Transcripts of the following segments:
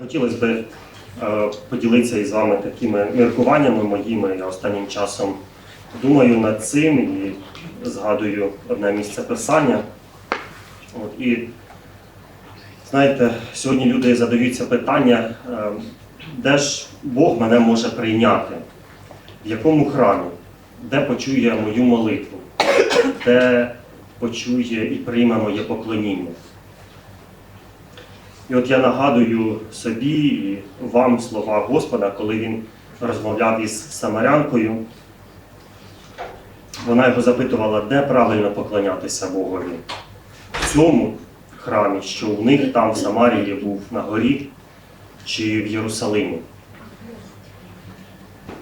Хотілося б е, поділитися із вами такими міркуваннями моїми. Я останнім часом думаю над цим і згадую одне місце писання. От, і знаєте, сьогодні люди задаються питання, е, де ж Бог мене може прийняти, в якому храмі, де почує мою молитву, де почує і прийме моє поклоніння. І от я нагадую собі і вам слова Господа, коли він розмовляв із Самарянкою. Вона його запитувала, де правильно поклонятися Богові. В цьому храмі, що у них там в Самарії був на горі чи в Єрусалимі.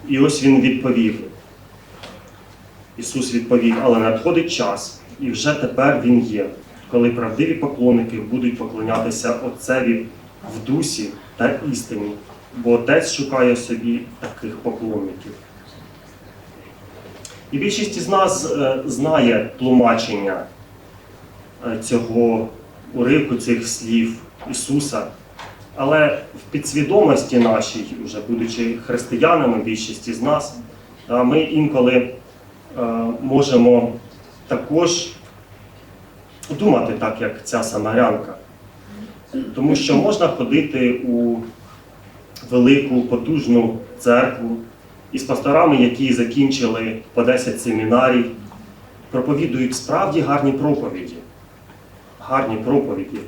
І ось він відповів. Ісус відповів, але надходить час, і вже тепер він є, коли правдиві поклонники будуть поклонятися Отцеві в дусі та істині, бо Отець шукає собі таких поклонників. І більшість із нас е, знає тлумачення е, цього уривку, цих слів Ісуса. Але в підсвідомості нашій, вже будучи християнами, більшість із нас, ми інколи е, можемо також думати так, як ця самарянка. Тому що можна ходити у велику, потужну церкву із пасторами, які закінчили по 10 семінарій, проповідують справді гарні проповіді. Гарні проповіді.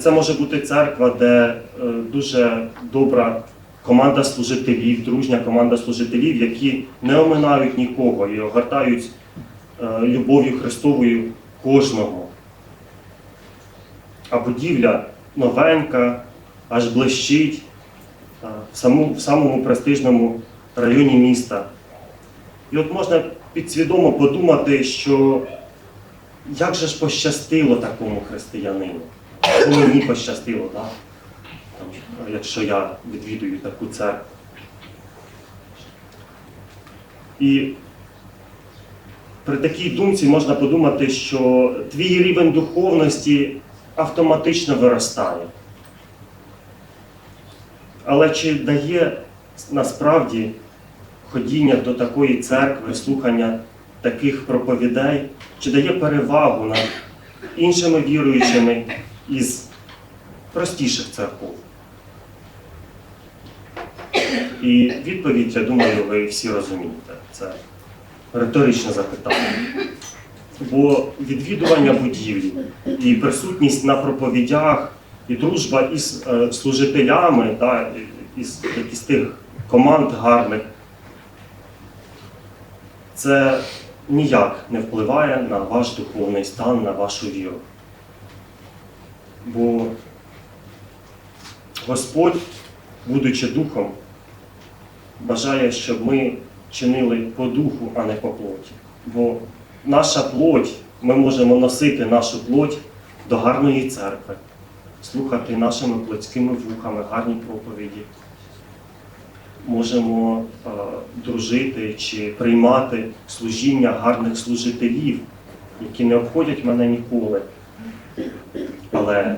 Це може бути церква, де е, дуже добра команда служителів, дружня команда служителів, які не оминають нікого і огортають е, любов'ю Христовою кожного. А будівля новенька, аж блищить в самому, престижному районі міста. І от можна підсвідомо подумати, що як же ж пощастило такому християнину? Бо мені пощастило, так? Там, якщо я відвідую таку церкву. І при такій думці можна подумати, що твій рівень духовності автоматично виростає. Але чи дає насправді ходіння до такої церкви, слухання таких проповідей, чи дає перевагу над іншими віруючими із простіших церков? І відповідь, я думаю, ви всі розумієте. Це риторичне запитання. Бо відвідування будівлі і присутність на проповідях, і дружба із е, служителями, та, із, із тих команд гарних, це ніяк не впливає на ваш духовний стан, на вашу віру. Бо Господь, будучи духом, бажає, щоб ми чинили по духу, а не по плоті. Бо наша плоть, ми можемо носити нашу плоть до гарної церкви, слухати нашими плотськими вухами гарні проповіді. Можемо е, дружити чи приймати служіння гарних служителів, які не обходять мене ніколи. Але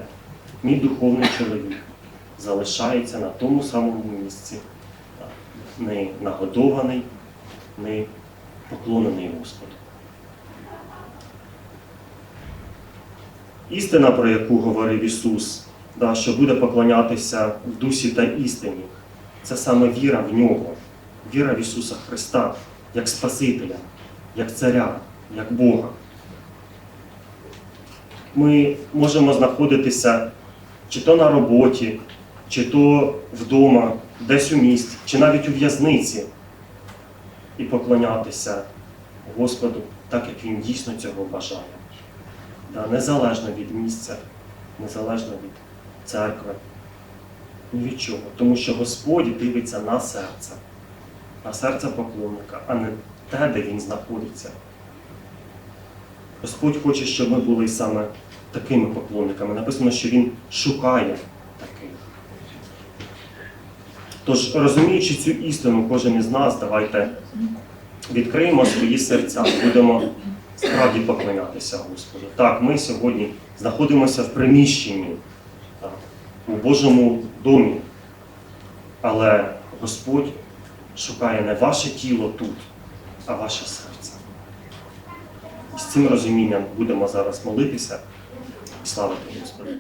мій духовний чоловік залишається на тому самому місці, не нагодований, не поклонений Господу. Істина, про яку говорив Ісус, да, що буде поклонятися в дусі та істині, це саме віра в Нього, віра в Ісуса Христа, як Спасителя, як Царя, як Бога. Ми можемо знаходитися чи то на роботі, чи то вдома, десь у місті, чи навіть у в'язниці, і поклонятися Господу так, як Він дійсно цього бажає. Да, незалежно від місця, незалежно від церкви, ні від чого. Тому що Господь дивиться на серце, на серце поклонника, а не те, де він знаходиться. Господь хоче, щоб ми були саме такими поклонниками. Написано, що Він шукає. Тож, розуміючи цю істину, кожен із нас, давайте відкриємо свої серця, будемо справді поклонятися Господу. Так, ми сьогодні знаходимося в приміщенні, так, у Божому домі. Але Господь шукає не ваше тіло тут, а ваше серце. І з цим розумінням будемо зараз молитися і славити Господа.